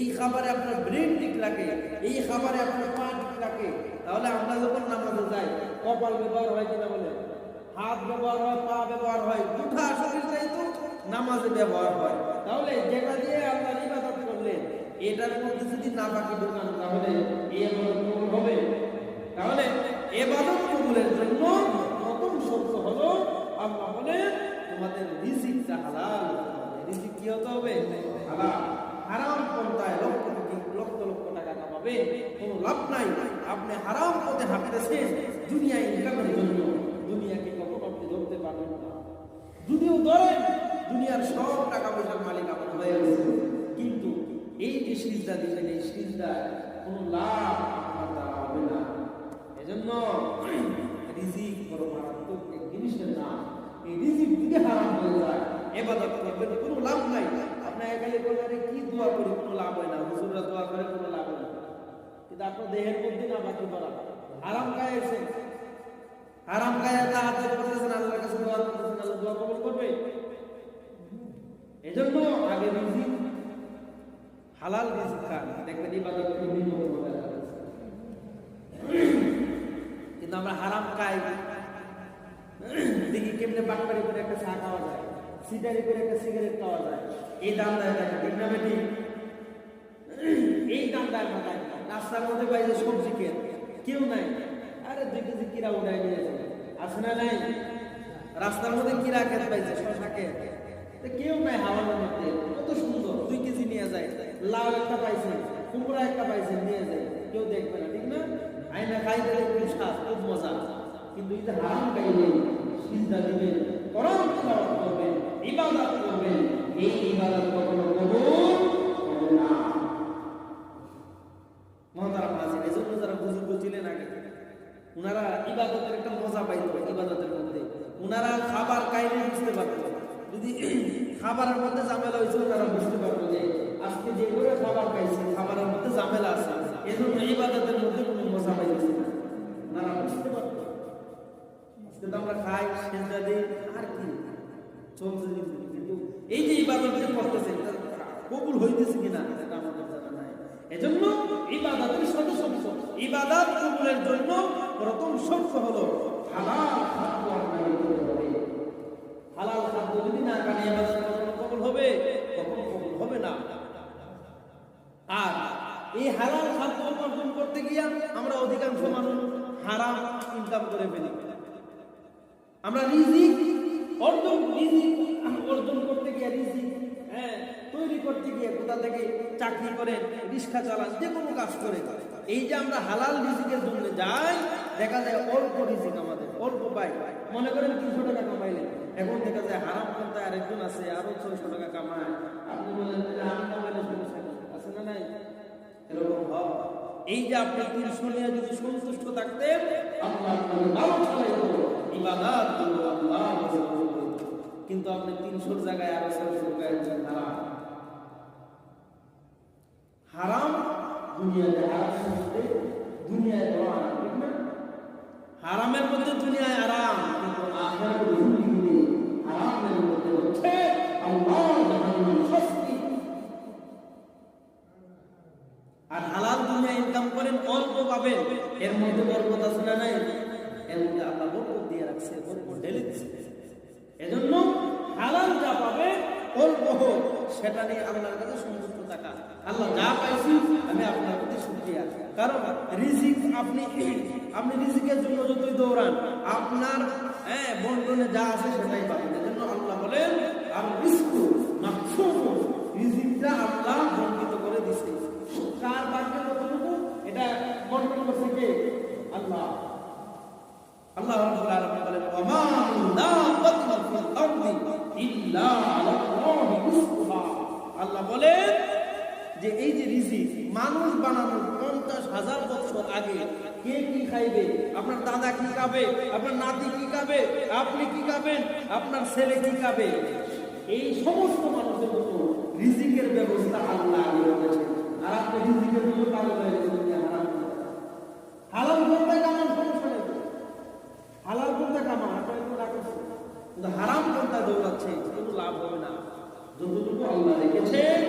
এই খাবারে আপনার ব্রেন ঠিক লাগে এই খাবারে আপনার পা ঠিক লাগে তাহলে আমরা যখন নামাজে যাই, কপাল ব্যবহার হয় কিনা বলে হাত ব্যবহার হয়, পা ব্যবহার হয়, দুটা শরীর চাই তো নামাজে ব্যবহার হয়। তাহলে যেটা দিয়ে আল্লাহ ইবাদত করলেন, এটার মধ্যে যদি না বাকি ঢুকান, তাহলে এই এবাদত কবুল হবে। তাহলে এবাদত কবুলের জন্য প্রথম শর্ত হলো, আল্লাহ বলে তোমাদের রিজিকটা হালাল রিজিক কি হতে হবে? হালাল। হারাম পন্থায় লক্ষ লক্ষ লক্ষ টাকা কামাবে কোনো লাভ নাই। আপনি হারাম পথে হাঁটতেছেন দুনিয়া ইনকামের জন্য। দুনিয়াকে কখন আপনি ধরতে পারবেন না। যদিও ধরেন, দুনিয়ার সব টাকা পয়সার মালিক আপনার হয়ে গেছে। কিন্তু এই যে সিজদা দিলেন, এই সিজদায় কোনো লাভ আপনার দ্বারা হবে না। এজন্য রিজিক বড় মারাত্মক এক জিনিসের নাম। এই রিজিক দিকে হারাম হয়ে যায়, এবাদত করবেন, কোনো লাভ নাই। আপনি একালে বললেন দোয়া করি, কোনো লাভ হয় না। হুজুররা দোয়া করে, কোনো লাভ হয় না। কিন্তু আপনার দেহের মধ্যে না বাকি করা। হারাম খাইয়েছেন হারাম খায় আল্লাহ হাতে করতেছেন, আল্লাহর কাছে দোয়া করতেছেন, আল্লাহ দোয়া কবুল করবে। এজন্য আগে রিজিক, হালাল রিজিক খান। দেখবেন ইবাদত বিভিন্ন কিন্তু আমরা হারাম খাই দেখি কেমনে বাটপারি করে একটা চা খাওয়া যায়। সিটারি করে একটা সিগারেট খাওয়া যায়। এই দাম দেয় দেখা ঠিক না বেটি এই দাম দেয় মাথায় রাস্তার মধ্যে পাই যে সবজি কে কেউ নাই। আরে দুই কেজি কিরা উঠাই নিয়েছে আছে না নাই? রাস্তার মধ্যে কিরা খেত পাইছে শশা খেত? কেউ নাই হাওয়ার মধ্যে। কত সুন্দর, দুই কেজি নিয়ে যায়। লাউ একটা পাইছে, কুমড়া একটা পাইছে, নিয়ে যায়। কেউ দেখবে না, ঠিক না? আইনা খাই দিলে খুব খুব মজা। কিন্তু এই যে হারাম খাইলে, সিজদা দিবেন কোরআন তেলাওয়াত করবেন ইবাদত করবেন এই মজা পাইত খাবারের মধ্যে ঝামেলা হয়েছিল তারা বুঝতে পারতো যে আজকে যে করে খাবার খাইছে খাবারের মধ্যে ঝামেলা আছে এজন্য ইবাদতের মধ্যে মজা পাইছে না বুঝতে পারতো আজকে তো আমরা খাই আর কি চলছে এই যে ইবাদত যে করতেছে কবুল হইতেছে কিনা এটা আমাদের এজন্য ইবাদতের সাথে শর্ত ইবাদত কবুলের জন্য প্রথম শর্ত হলো হালাল খাদ্য আপনাকে হালাল খাদ্য যদি না খান ইবাদত কবুল হবে? কখনো কবুল হবে না। আর এই হালাল খাদ্য উপার্জন করতে গিয়ে আমরা অধিকাংশ মানুষ হারাম ইনকাম করে ফেলি। আমরা রিজিক অর্জন অর্জন করতে গিয়ে রিজিক হ্যাঁ তৈরি করতে গিয়ে কোথা থেকে চাকরি করে, রিক্সা চালান যে কোনো কাজ করে। এই যে আমরা হালাল রিজিকের জন্য যাই, দেখা যায় অল্প রিজিক আমাদের, অল্প পাই। মনে করেন তিনশো টাকা কামাইলেন, এখন দেখা যায় হারাম পন্থায় আরেকজন আছে, আরও ছয়শো টাকা কামায় আপনি বলেন যে আমি কামাইলে সমস্যা কি? আছে না নাই এরকম হয় এই যে আপনি তিনশো নিয়ে যদি সন্তুষ্ট থাকতেন। কিন্তু আপনি তিনশোর জায়গায় ছয়শো গাইছেন হারাম হারাম দুনিয়াতে হারাম দুনিয়ায় হারামের মধ্যে দুনিয়ায় আরাম ইনকাম করেন, অল্প পাবেন। এর মধ্যে বরকত আছে নাই? এর মধ্যে আল্লাহ বরকত দিয়ে রাখছে, বরকত ঢেলে দিচ্ছে এজন্য হালাল যা পাবে, অল্প হোক, সেটা নিয়ে আল্লাহর কাছে সন্তুষ্ট থাকা। আল্লাহ যা পাইছি, আমি আপনার প্রতি শুক্রিয়া। কারণ রিজিক আপনি আপনি রিজিকের জন্য যতই দৌড়ান, আপনার হ্যাঁ বন্টনে যা আছে সেটাই পাবেন। এজন্য আল্লাহ বলেন, আর রিস্কু মাকসুম রিজিকটা আল্লাহ বন্টিত আল্লাহ বলেন যে এই যে রিজি মানুষ বানানোর পঞ্চাশ হাজার বছর আগে কে কি খাইবে, আপনার দাদা কি খাবে, আপনার নাতি কি খাবে, আপনি কি খাবেন, আপনার ছেলে কি খাবে? এই সমস্ত মানুষের মতো রিজিকের যতটুকু আল্লাহ রেখেছে